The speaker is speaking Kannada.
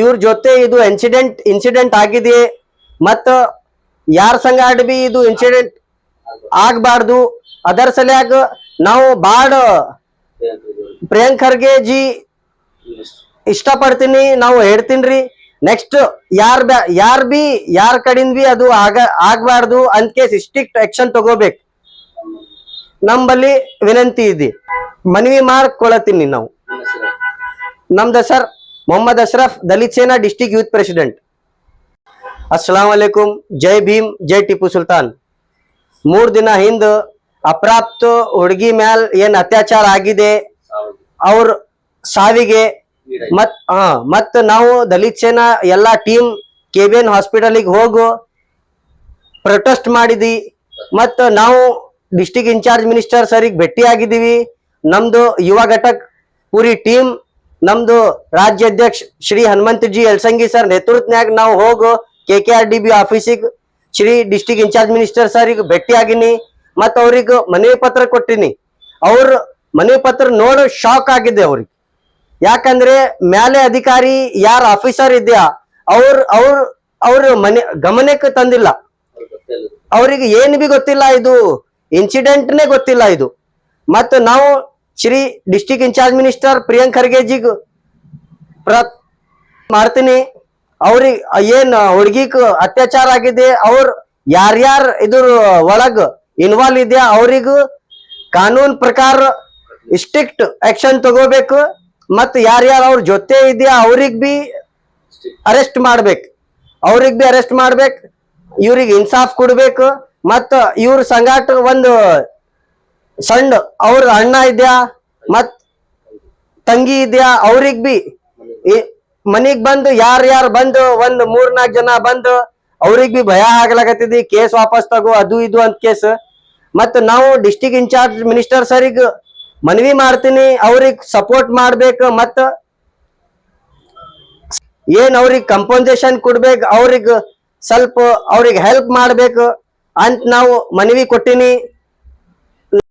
ಇವ್ರ ಜೊತೆ ಇದು ಇನ್ಸಿಡೆಂಟ್ ಇನ್ಸಿಡೆಂಟ್ ಆಗಿದೆ ಮತ್ತ ಯಾರ ಸಂಗಾಟ ಬಿ ಇದು ಇನ್ಸಿಡೆಂಟ್ ಆಗ್ಬಾರ್ದು. ಅದರ ಸಲ್ಯಾಗ ನಾವು ಬಾಡ ಪ್ರಿಯಾಂಕ್ ಖರ್ಗೆ ಜಿ ಇಷ್ಟಪಡ್ತೀನಿ, ನಾವು ಹೇಳ್ತೀನ್ರಿ. ನೆಕ್ಸ್ಟ್ ಯಾರ್ ಯಾರ ಬಿ, ಯಾರ ಕಡಿಂದ ಬಿ ಅದು ಆಗ, ಆಗ್ಬಾರ್ದು ಅಂತ ಕೇಸ್ ಸ್ಟ್ರಿಕ್ಟ್ ಆಕ್ಷನ್ ತಗೋಬೇಕು. ನಮ್ಮಲ್ಲಿ ವಿನಂತಿ ಇದೆ. ಮನವಿ ಮಾಡ್ಕೊಳತೀನಿ ನಾವು. ನಮ್ದ sir Mohammed Ashraf Dalit Sena district youth president ಅಸ್ಸಲಾಂ ವಲೈಕುಂ ಜೈ ಭೀಮ್ ಜೈ ಟಿಪ್ಪು ಸುಲ್ತಾನ್ ಮೂರು ದಿನ ಹಿಂದ ಅಪ್ರಾಪ್ತ ಹುಡುಗಿ ಮ್ಯಾಲ್ ಏನ್ ಅತ್ಯಾಚಾರ ಆಗಿದೆ, ಅವ್ರ ಸಾವಿಗೆ ಮತ್ ಹಾ ಮತ್ ನಾವು ದಲಿತ್ ಸೇನಾ ಎಲ್ಲಾ ಟೀಮ್ ಕೆ ಬಿ ಎನ್ ಹಾಸ್ಪಿಟಲ್ಗೆ ಹೋಗು ಪ್ರೊಟೆಸ್ಟ್ ಮಾಡಿದಿ, ಮತ್ ನಾವು ಡಿಸ್ಟಿಕ್ ಇನ್ಚಾರ್ಜ್ ಮಿನಿಸ್ಟರ್ ಸರಿಗೆ ಭೇಟಿ ಆಗಿದ್ದೀವಿ ನಮ್ದು ಯುವ ಘಟಕ್ ಪೂರಿ ಟೀಮ್ ನಮ್ದು ರಾಜ್ಯಾಧ್ಯಕ್ಷ ಶ್ರೀ ಹನುಮಂತ ಜಿ ಎಲ್ಸಂಗಿ ಸರ್ ನೇತೃತ್ವನಾಗ ನಾವು ಹೋಗು K K R D B ಆಫೀಸಿಗೆ ಶ್ರೀ ಡಿಸ್ಟಿಕ್ ಇನ್ಚಾರ್ಜ್ ಮಿನಿಸ್ಟರ್ ಸರಿಗೆ ಭೇಟಿ ಆಗಿನಿ ಮತ್ತು ಅವ್ರಿಗೆ ಮನವಿ ಪತ್ರ ಕೊಟ್ಟಿನಿ. ಅವ್ರ ಮನವಿ ಪತ್ರ ನೋಡು ಶಾಕ್ ಆಗಿದೆ ಅವ್ರಿಗೆ. ಯಾಕಂದ್ರೆ ಮ್ಯಾಲೆ ಅಧಿಕಾರಿ ಯಾರ ಆಫೀಸರ್ ಇದೆಯಾ, ಅವ್ರ ಅವ್ರ ಅವ್ರ ಮನೆ ಗಮನಕ್ಕೆ ತಂದಿಲ್ಲ. ಅವರಿಗೆ ಏನ್ ಬಿ ಗೊತ್ತಿಲ್ಲ ಇದು ಇನ್ಸಿಡೆಂಟ್ನೇ ಗೊತ್ತಿಲ್ಲ ಇದು. ಮತ್ತ ನಾವು Shri district incharge minister Priyank ಖರ್ಗೆಜಿಗ್ ಪ್ರ ಮಾಡ್ತೀನಿ. ಅವ್ರಿಗೆ ಏನ್ ಹುಡುಗಿಕ್ ಅತ್ಯಾಚಾರ ಆಗಿದೆ, ಅವ್ರ ಯಾರ್ಯಾರ ಇದ್ರ ಒಳಗ್ ಇನ್ವಾಲ್ವ್ ಇದೆಯಾ, ಅವ್ರಿಗೂ ಕಾನೂನ್ ಪ್ರಕಾರ ಸ್ಟ್ರಿಕ್ಟ್ ಆಕ್ಷನ್ ತಗೋಬೇಕು ಮತ್ ಯಾರ್ಯಾರ ಅವ್ರ ಜೊತೆ ಇದೆಯಾ, ಅವ್ರಿಗೆ ಬಿ ಅರೆಸ್ಟ್ ಮಾಡ್ಬೇಕು. ಅವ್ರಿಗೆ ಬಿ ಅರೆಸ್ಟ್ ಮಾಡ್ಬೇಕು. ಇವ್ರಿಗೆ ಇನ್ಸಾಫ್ ಕೊಡ್ಬೇಕು. ಮತ್ತ ಇವ್ರ ಸಂಗಾಟ ಒಂದು ಸಣ್ಣ ಅವ್ರ ಅಣ್ಣ ಇದ್ಯಾ? ಮತ್ ತಂಗಿ ಇದ್ಯಾ? ಅವ್ರಿಗ್ ಬಿ. ಮನಿಗ್ ಬಂದು ಯಾರ ಯಾರು ಬಂದು ಒಂದ್ ಮೂರ್ ನಾಲ್ಕ್ ಜನ ಬಂದು ಅವ್ರಿಗ್ ಬಿ ಭಯ ಆಗ್ಲಾಕತ್ತಿದಿ. ಕೇಸ್ ವಾಪಸ್ ತಗೋ, ಅದು ಇದು ಅಂತ ಕೇಸ್. ಮತ್ ನಾವು ಡಿಸ್ಟಿಕ್ ಇನ್ಚಾರ್ಜ್ ಮಿನಿಸ್ಟರ್ ಸರಿಗ್ ಮನವಿ ಮಾಡ್ತೀನಿ. ಅವ್ರಿಗ್ ಸಪೋರ್ಟ್ ಮಾಡ್ಬೇಕು. ಮತ್ತ ಏನ್ ಅವ್ರಿಗೆ ಕಂಪನ್ಸೇಷನ್ ಕೊಡ್ಬೇಕು? ಅವ್ರಿಗೆ ಸ್ವಲ್ಪ ಅವ್ರಿಗೆ ಹೆಲ್ಪ್ ಮಾಡ್ಬೇಕು ಅಂತ ನಾವು ಮನವಿ ಕೊಟ್ಟಿನಿ.